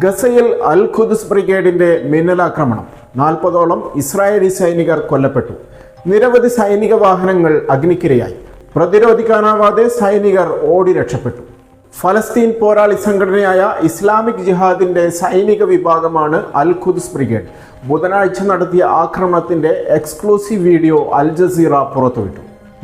ഗസയിൽ അൽ ഖുദ്സ് ബ്രിഗേഡിന്റെ മിന്നലാക്രമണം. നാൽപ്പതോളം ഇസ്രായേലി സൈനികർ കൊല്ലപ്പെട്ടു. നിരവധി സൈനിക വാഹനങ്ങൾ അഗ്നിക്കിരയായി. പ്രതിരോധിക്കാനാവാതെ സൈനികർ ഓടി രക്ഷപ്പെട്ടു. ഫലസ്തീൻ പോരാളി സംഘടനയായ ഇസ്ലാമിക് ജിഹാദിന്റെ സൈനിക വിഭാഗമാണ് അൽ ഖുദ്സ് ബ്രിഗേഡ്. ബുധനാഴ്ച നടത്തിയ ആക്രമണത്തിന്റെ എക്സ്ക്ലൂസീവ് വീഡിയോ അൽ ജസീറ പുറത്തുവിട്ടു.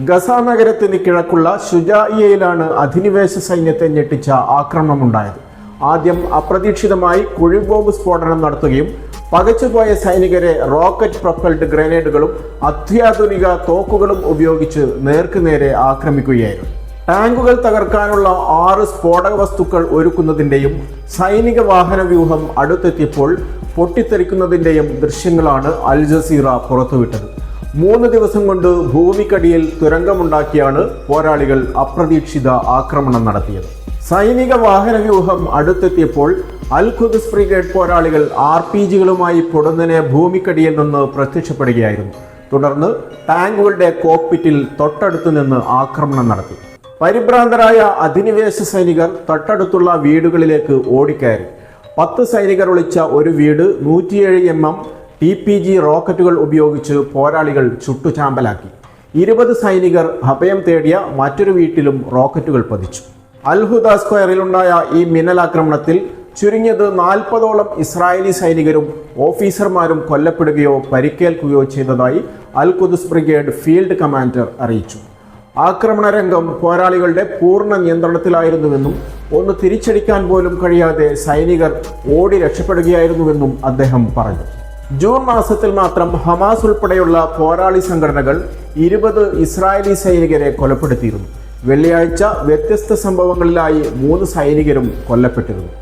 ഗസ നഗരത്തിന് കിഴക്കുള്ള ഷുജായിയയിലാണ് അധിനിവേശ സൈന്യത്തെ ഞെട്ടിച്ച ആക്രമണമുണ്ടായത്. ആദ്യം അപ്രതീക്ഷിതമായി കുഴിബോംബ് സ്ഫോടനം നടത്തുകയും പകച്ചുപോയ സൈനികരെ റോക്കറ്റ് പ്രൊപ്പൽഡ് ഗ്രനേഡുകളും അത്യാധുനിക തോക്കുകളും ഉപയോഗിച്ച് നേർക്കുനേരെ ആക്രമിക്കുകയായിരുന്നു. ടാങ്കുകൾ തകർക്കാനുള്ള ആറ് സ്ഫോടക വസ്തുക്കൾ ഒരുക്കുന്നതിന്റെയും സൈനിക വാഹന വ്യൂഹം അടുത്തെത്തിയപ്പോൾ പൊട്ടിത്തെറിക്കുന്നതിന്റെയും ദൃശ്യങ്ങളാണ് അൽ ജസീറ പുറത്തുവിട്ടത്. മൂന്ന് ദിവസം കൊണ്ട് ഭൂമിക്കടിയിൽ തുരങ്കമുണ്ടാക്കിയാണ് പോരാളികൾ അപ്രതീക്ഷിത ആക്രമണം നടത്തിയത്. സൈനിക വാഹന വ്യൂഹം അടുത്തെത്തിയപ്പോൾ അൽ ഖുദ്സ് ബ്രിഗേഡ് പോരാളികൾ ആർ പി ജികളുമായി പൊടുന്നനെ ഭൂമിക്കടിയിൽ നിന്ന് പ്രത്യക്ഷപ്പെടുകയായിരുന്നു. തുടർന്ന് ടാങ്കുകളുടെ കോക്പിറ്റിൽ തൊട്ടടുത്തു നിന്ന് ആക്രമണം നടത്തി. പരിഭ്രാന്തരായ അധിനിവേശ സൈനികർ തൊട്ടടുത്തുള്ള വീടുകളിലേക്ക് ഓടിക്കയറി. പത്ത് സൈനികർ ഒളിച്ച ഒരു വീട് നൂറ്റിയേഴ് M M T P G റോക്കറ്റുകൾ ഉപയോഗിച്ച് പോരാളികൾ ചുട്ടുചാമ്പലാക്കി. ഇരുപത് സൈനികർ അഭയം തേടിയ മറ്റൊരു വീട്ടിലും റോക്കറ്റുകൾ പതിച്ചു. അൽഹുദ സ്ക്വയറിലുണ്ടായ ഈ മിന്നലാക്രമണത്തിൽ ചുരുങ്ങിയത് നാൽപ്പതോളം ഇസ്രായേലി സൈനികരും ഓഫീസർമാരും കൊല്ലപ്പെടുകയോ പരിക്കേൽക്കുകയോ ചെയ്തതായി Al Quds brigade field commander അറിയിച്ചു. ആക്രമണ രംഗം പോരാളികളുടെ പൂർണ നിയന്ത്രണത്തിലായിരുന്നുവെന്നും ഒന്ന് തിരിച്ചടിക്കാൻ പോലും കഴിയാതെ സൈനികർ ഓടി രക്ഷപ്പെടുകയായിരുന്നുവെന്നും അദ്ദേഹം പറഞ്ഞു. ജൂൺ മാസത്തിൽ മാത്രം ഹമാസ് ഉൾപ്പെടെയുള്ള പോരാളി സംഘടനകൾ ഇരുപത് ഇസ്രായേലി സൈനികരെ കൊലപ്പെടുത്തിയിരുന്നു. വെള്ളിയാഴ്ച വ്യത്യസ്ത സംഭവങ്ങളിലായി മൂന്ന് സൈനികരും കൊല്ലപ്പെട്ടിരുന്നു.